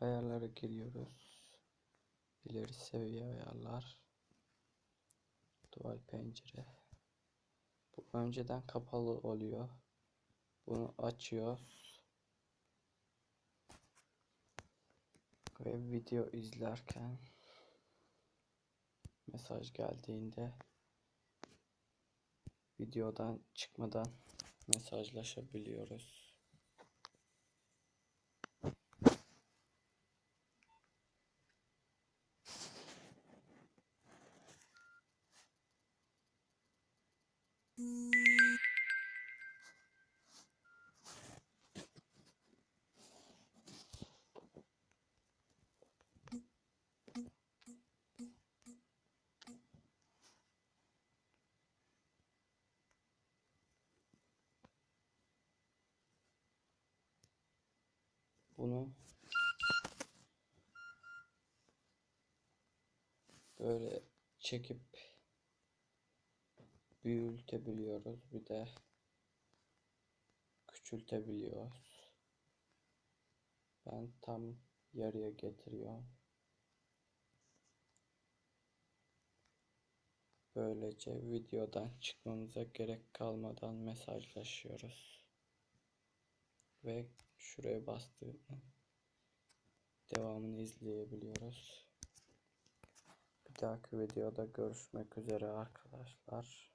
Ayarlara giriyoruz. İleri seviye ayarlar. Dual pencere. Bu önceden kapalı oluyor. Bunu açıyoruz. Ve video izlerken mesaj geldiğinde videodan çıkmadan mesajlaşabiliyoruz. Bunu böyle çekip büyütebiliyoruz. Bir de küçültebiliyoruz. Ben tam yarıya getiriyorum. Böylece videodan çıkmamıza gerek kalmadan mesajlaşıyoruz. Ve şuraya bastığımda devamını izleyebiliyoruz. Bir dahaki videoda görüşmek üzere arkadaşlar.